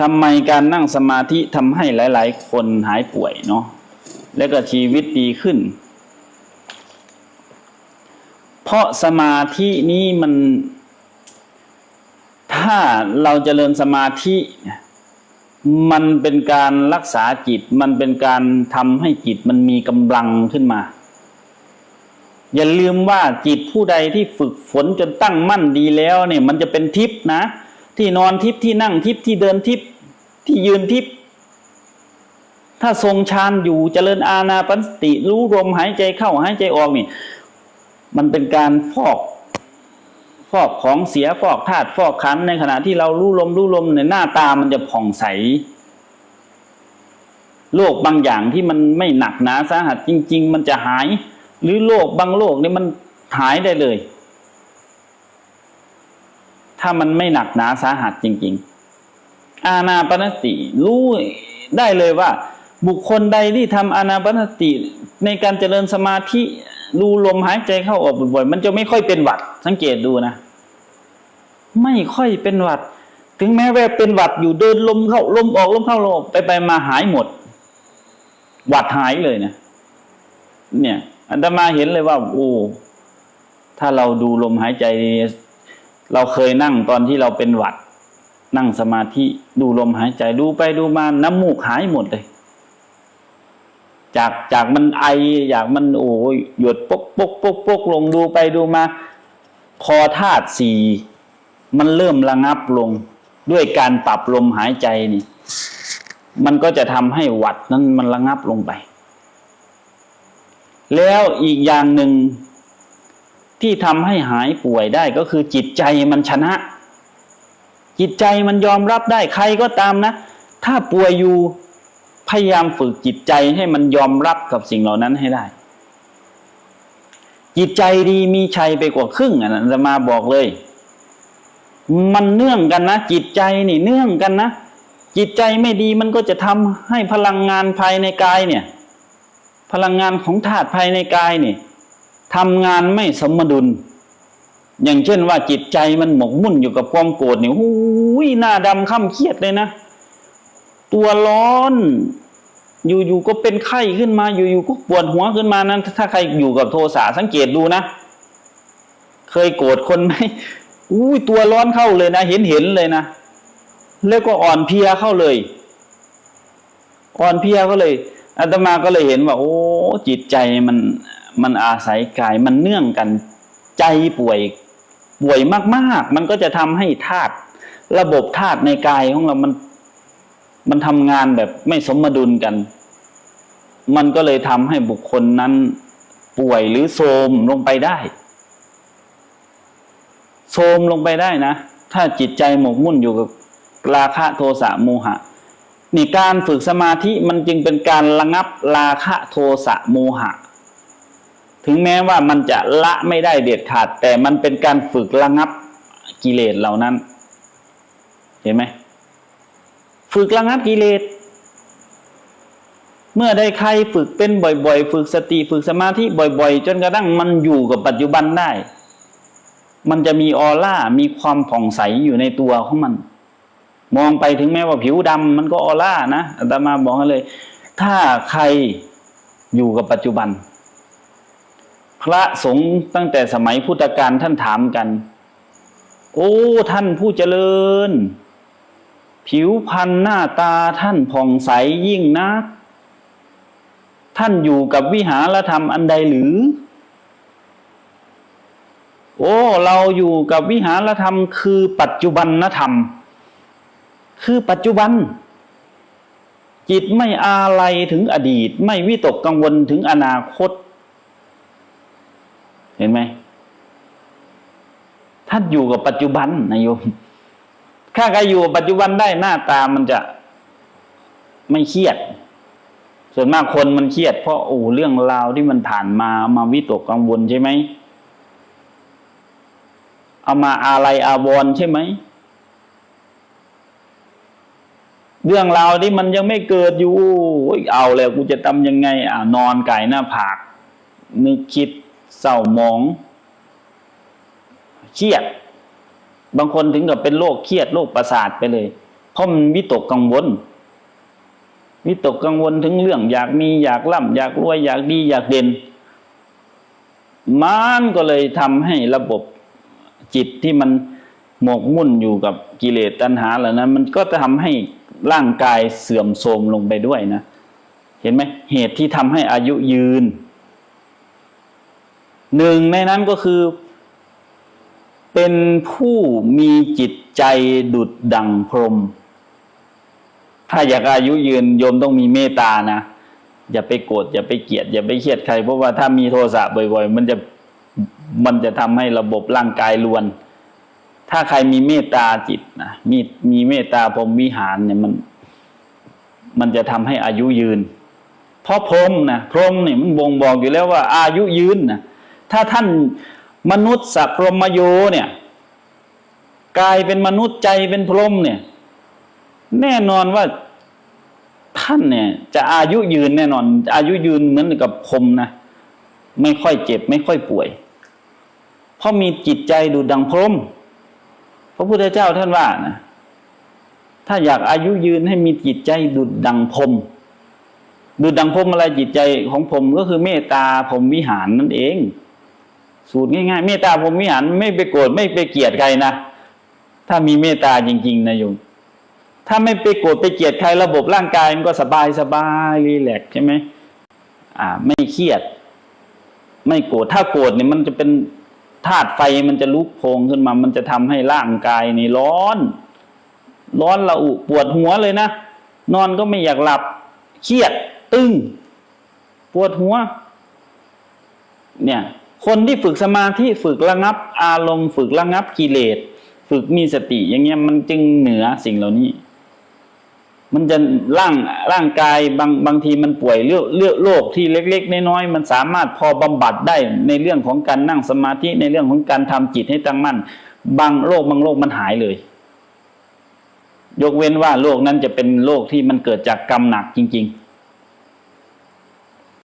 ทำไมการนั่งสมาธิทำให้หลาย ๆ คนหายป่วยเนาะแล้วก็ชีวิตดีขึ้น เพราะสมาธินี้มัน ถ้าเราจเจริญสมาธิมันเป็นการรักษาจิต มันเป็นการทำให้จิตมันมีกำลังขึ้นมา อย่าลืมว่าจิตผู้ใดที่ฝึกฝนจนตั้งมั่นดีแล้วเนี่ย มันจะเป็นทิพย์นะ ที่นอนทิพย์ที่นั่งทิพย์ที่เดินทิพย์ที่ยืนทิพย์ถ้าทรงฌานอยู่เจริญอาณาปานสติรู้ลมหายใจเข้าหายใจออกนี่ มันเป็นการฟอกฟอกของเสียฟอกธาตุฟอกขันในขณะที่เรารู้ลมรู้ลมเนี่ยหน้าตามันจะผ่องใส โรคบางอย่างที่มันไม่หนักหนาสาหัสจริง ๆ มันจะหาย หรือโรคบางโรคเนี่ยมันหายได้เลย ถ้ามันไม่หนักหนาสาหัสจริง ๆ อาณาปณสติรู้ได้เลยว่า บุคคลใดที่ทำอาณาปณสติ ในการเจริญสมาธิดูลมหายใจเข้าออกบ่อยๆมันจะไม่ค่อยเป็นหวัด สังเกตดูนะ ไม่ค่อยเป็นหวัด ถึงแม้ว่าเป็นหวัดอยู่เดินลมเข้าลมออกลมเข้าลมออกไปไปมาหายหมด หวัดหายเลยนะเนี่ยอันตมาเห็นเลยว่าโอ้ถ้าเราดูลมหายใจ เราเคยนั่งตอนที่เราเป็นหวัด นั่งสมาธิดูลมหายใจดูไปดูมาน้ำมูกหายหมดเลย จากจากมันไออยากมันโอ้ยหยดปกปกปกปกลงดูไปดูมา พอธาตุสี่มันเริ่มระงับลงด้วยการปรับลมหายใจนี่ มันก็จะทำให้หวัดนั้นมันระงับลงไป แล้วอีกอย่างหนึ่ง ที่ทำให้หายป่วยได้ก็คือจิตใจมันชนะ จิตใจมันยอมรับได้ใครก็ตามนะ ถ้าป่วยอยู่พยายามฝึกจิตใจให้มันยอมรับกับสิ่งเหล่านั้นให้ได้ จิตใจดีมีชัยไปกว่าครึ่งอะนะจะมาบอกเลย มันเนื่องกันนะ จิตใจนี่เนื่องกันนะจิตใจไม่ดีมันก็จะทำให้พลังงานภายในกายเนี่ย พลังงานของธาตุภายในกายนี่ ทำงานไม่สมดุล อย่างเช่นว่าจิตใจมันหมกมุ่นอยู่กับความโกรธนี่หูยหน้าดำค่ำเครียดเลยนะ ตัวร้อน อยู่ๆก็เป็นไข้ขึ้นมา อยู่ๆก็ปวดหัวขึ้นมานั้น ถ้าใครอยู่กับโทสะสังเกตดูนะ เคยโกรธคนไหมอุ้ยตัวร้อนเข้าเลยนะ เห็นเห็นเลยนะ แล้วก็อ่อนเพลียเข้าเลย อ่อนเพลียก็เลยอาตมาก็เลยเห็นว่า โอ้จิตใจมัน มันอาศัยกายมันเนื่องกันใจป่วยป่วยมาก ๆ มันก็จะทำให้ธาตุระบบธาตุในกายของเรามันมันทำงานแบบไม่สมดุลกัน มันก็เลยทำให้บุคคลนั้นป่วยหรือโทรมลงไปได้โทรมลงไปได้นะ ถ้าจิตใจหมกมุ่นอยู่กับราคะโทสะโมหะนี่การฝึกสมาธิมันจึงเป็นการระงับราคะโทสะโมหะ ถึงแม้ว่ามันจะละไม่ได้เด็ดขาด แต่มันเป็นการฝึกระงับกิเลสเหล่านั้น เห็นไหมฝึกระงับกิเลส เมื่อได้ใครฝึกเป็นบ่อย ๆ ฝึกสติฝึกสมาธิบ่อย ๆ จนกระทั่งมันอยู่กับปัจจุบันได้ มันจะมีออร่ามีความผ่องใสอยู่ในตัวของมัน มองไปถึงแม้ว่าผิวดำมันก็ออร่านะอาตมาบอกเลย ถ้าใครอยู่กับปัจจุบัน พระสงฆ์ตั้งแต่สมัยพุทธกาลท่านถามกัน โอ้ ท่านผู้เจริญ ผิวพรรณหน้าตาท่านผ่องใสยิ่งนัก ท่านอยู่กับวิหารธรรมอันใดหรือ โอ้ เราอยู่กับวิหารธรรมคือปัจจุบันธรรม คือปัจจุบัน จิตไม่อาลัยถึงอดีต ไม่วิตกกังวลถึงอนาคต เห็นไหมท่านอยู่กับปัจจุบันนายโยมถ้าใครอยู่กับปัจจุบันได้หน้าตามันจะไม่เครียด ส่วนมากคนมันเครียด เพราะโอ้เรื่องราวที่มันผ่านมามาวิตกกังวลใช่ไหมเอามาอะไรอาวรณ์ใช่ไหมเรื่องราวที่มันยังไม่เกิดอยู่โอ้ยเอาแล้วกูจะทำยังไงอ่านอนไก่หน้าผากนึกคิด เศร้าหมอง เครียด บางคนถึงกับเป็นโรคเครียดโรคประสาทไปเลย เพราะมันวิตกกังวล วิตกกังวลถึงเรื่อง อยากมีอยากร่ำอยากรวยอยากดีอยากเด่น มันก็เลยทำให้ระบบจิตที่มันหมกมุ่นอยู่กับกิเลสตัณหาเหล่านั้น มันก็จะทำให้ร่างกายเสื่อมโทรมลงไปด้วยนะ เห็นไหมเหตุที่ทำให้อายุยืน หนึ่งในนั้นก็คือ เป็นผู้มีจิตใจดุดดังพรหมถ้าอยากอายุยืนโยมต้องมีเมตตานะ อย่าไปโกรธอย่าไปเกลียด อย่าไปเครียดใคร เพราะว่าถ้ามีโทสะบ่อย ๆ มันจะมันจะทำให้ระบบร่างกายรวน ถ้าใครมีเมตตาจิตนะมีมีเมตตาพรหมวิหารเนี่ยมัน มันจะทำให้อายุยืน เพราะพรหมนะพรหมเนี่ยมันบ่งบอกอยู่แล้วว่า อายุยืนนะ ถ้าท่านมนุษย์สัพพรมโยเนี่ยกายเป็นมนุษย์ใจเป็นพรหมเนี่ย แน่นอนว่าท่านเนี่ย จะอายุยืนแน่นอน อายุยืนเหมือนกับพรมนะไม่ค่อยเจ็บ ไม่ค่อยป่วย เพราะมีจิตใจดูดังพรหมพระพุทธเจ้าท่านว่านะถ้าอยากอายุยืนให้มีจิตใจดุดดังพรมดุดดังพรมอะไรจิตใจของผมก็คือเมตตาพรหมวิหารนั่นเอง สูตรง่ายๆเมตตาพรหมวิหารไม่ไปโกรธไม่ไปเกลียดใครนะถ้ามีเมตตาจริง ๆนะโยมถ้าไม่ไปโกรธไปเกลียดใครระบบร่างกายมันก็สบายสบายรีแลกใช่ไหมอ่า ไม่เครียด ไม่โกรธถ้าโกรธเนี่ยมันจะเป็นธาตุไฟมันจะลุกโพงขึ้นมา มันจะทำให้ร่างกายนี่ร้อน ร้อนระอุปวดหัวเลยนะนอนก็ไม่อยากหลับเครียด ตึงปวดหัว เนี่ย คนที่ฝึกสมาธิฝึกระงับ อารมณ์ฝึกระงับกิเลส ฝึกมีสติอย่างเงี้ยมันจึงเหนือสิ่งเหล่านี้ มันจะร่างร่างกายบางบางทีมันป่วยเลือกเลือกโรคที่เล็ก ๆ น้อยๆมันสามารถพอบำบัดได้ในเรื่องของการนั่งสมาธิในเรื่องของการทำจิตให้ตั้งมั่น บางโรคบางโรคมันหายเลย ยกเว้นว่าโรคนั้นจะเป็นโรคที่มันเกิดจากกรรมหนักจริง ๆ